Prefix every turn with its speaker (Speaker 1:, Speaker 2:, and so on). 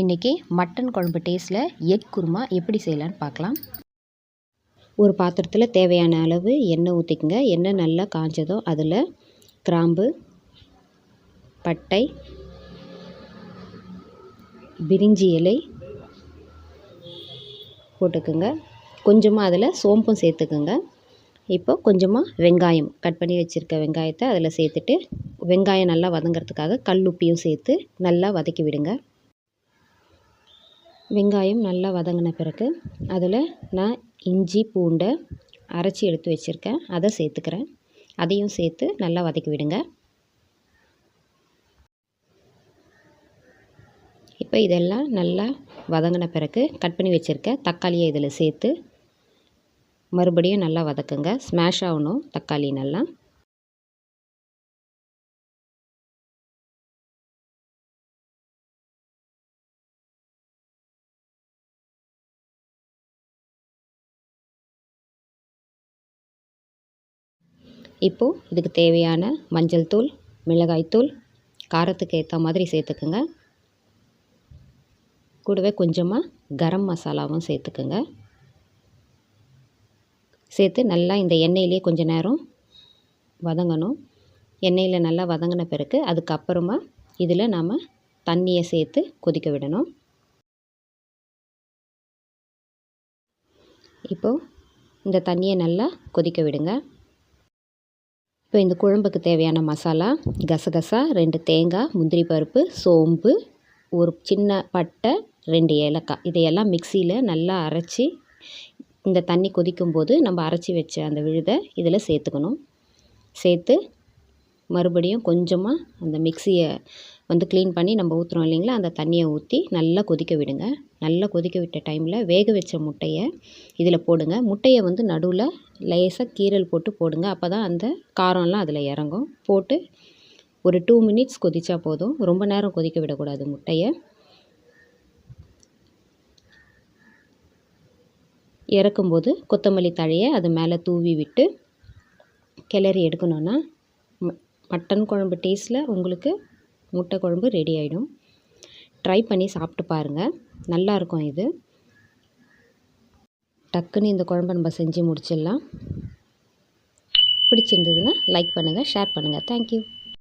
Speaker 1: இன்றைக்கி மட்டன் குழம்பு டேஸ்ட்டில் எக் குருமா எப்படி செய்யலான்னு பார்க்கலாம். ஒரு பாத்திரத்தில் தேவையான அளவு எண்ணெய் ஊற்றிக்குங்க எண்ணெய் நல்லா காஞ்சதோ அதில் கிராம்பு பட்டை பிரிஞ்சி இலை போட்டுக்குங்க. கொஞ்சமாக அதில் சோம்பும் சேர்த்துக்குங்க. இப்போ கொஞ்சமாக வெங்காயம் கட் பண்ணி வச்சுருக்க வெங்காயத்தை அதில் சேர்த்துட்டு வெங்காயம் நல்லா வதங்கிறதுக்காக கல் உப்பியும் சேர்த்து நல்லா வதக்கி விடுங்க. வெங்காயம் நல்லா வதங்கின பிறகு அதில் நான் இஞ்சி பூண்டை அரைச்சி எடுத்து வச்சுருக்கேன். அதை சேர்த்துக்கிறேன். அதையும் சேர்த்து நல்லா வதக்கி விடுங்க. இப்போ இதெல்லாம் நல்லா வதங்கின பிறகு கட் பண்ணி வச்சுருக்க தக்காளியை இதில் சேர்த்து மறுபடியும் நல்லா வதக்குங்க. ஸ்மாஷ் ஆகணும் தக்காளி நல்லா. இப்போது இதுக்கு தேவையான மஞ்சள் தூள் மிளகாய்த்தூள் காரத்துக்கு ஏற்ற மாதிரி சேர்த்துக்குங்க. கூடவே கொஞ்சமாக கரம் மசாலாவும் சேர்த்துக்குங்க. சேர்த்து நல்லா இந்த எண்ணெயிலே கொஞ்ச நேரம் வதங்கணும். எண்ணெயில் நல்லா வதங்கின பிறகு அதுக்கப்புறமா இதில் நாம் தண்ணியை சேர்த்து கொதிக்க விடணும். இப்போது இந்த தண்ணியை நல்லா கொதிக்க விடுங்க. இப்போ இந்த குழம்புக்கு தேவையான மசாலா கசகசா ரெண்டு தேங்காய் முந்திரி பருப்பு சோம்பு ஒரு சின்ன பட்டை ரெண்டு ஏலக்காய். இதையெல்லாம் மிக்சியில் நல்லா அரைச்சி இந்த தண்ணி கொதிக்கும்போது நம்ம அரைச்சி வச்ச அந்த விழுதை இதில் சேர்த்துக்கணும். சேர்த்து மறுபடியும் கொஞ்சமாக அந்த மிக்சியை வந்து க்ளீன் பண்ணி நம்ம ஊற்றுறோம் இல்லைங்களா? அந்த தண்ணியை ஊற்றி நல்லா கொதிக்க விடுங்க. நல்லா கொதிக்க விட்ட டைமில் வேக வச்ச முட்டையை இதில் போடுங்க. முட்டையை வந்து நடுவில் லேசாக கீரல் போட்டு போடுங்க. அப்போ தான் அந்த காரம்லாம் அதில் இறங்கும். போட்டு ஒரு டூ மினிட்ஸ் கொதித்தா போதும். ரொம்ப நேரம் கொதிக்க விடக்கூடாது முட்டையை. இறக்கும்போது கொத்தமல்லி தழையை அது மேலே தூவி விட்டு கிளறி எடுக்கணுன்னா மட்டன் குழம்பு டேஸ்ட்டில் உங்களுக்கு முட்டை குழம்பு ரெடி ஆகிடும் ட்ரை பண்ணி சாப்பிட்டு பாருங்கள் நல்லாயிருக்கும் இது. டக்குன்னு இந்த குழம்பு நம்ம செஞ்சு முடிச்சிடலாம். பிடிச்சிருந்ததுன்னா லைக் பண்ணுங்கள் ஷேர் பண்ணுங்கள் தேங்க்யூ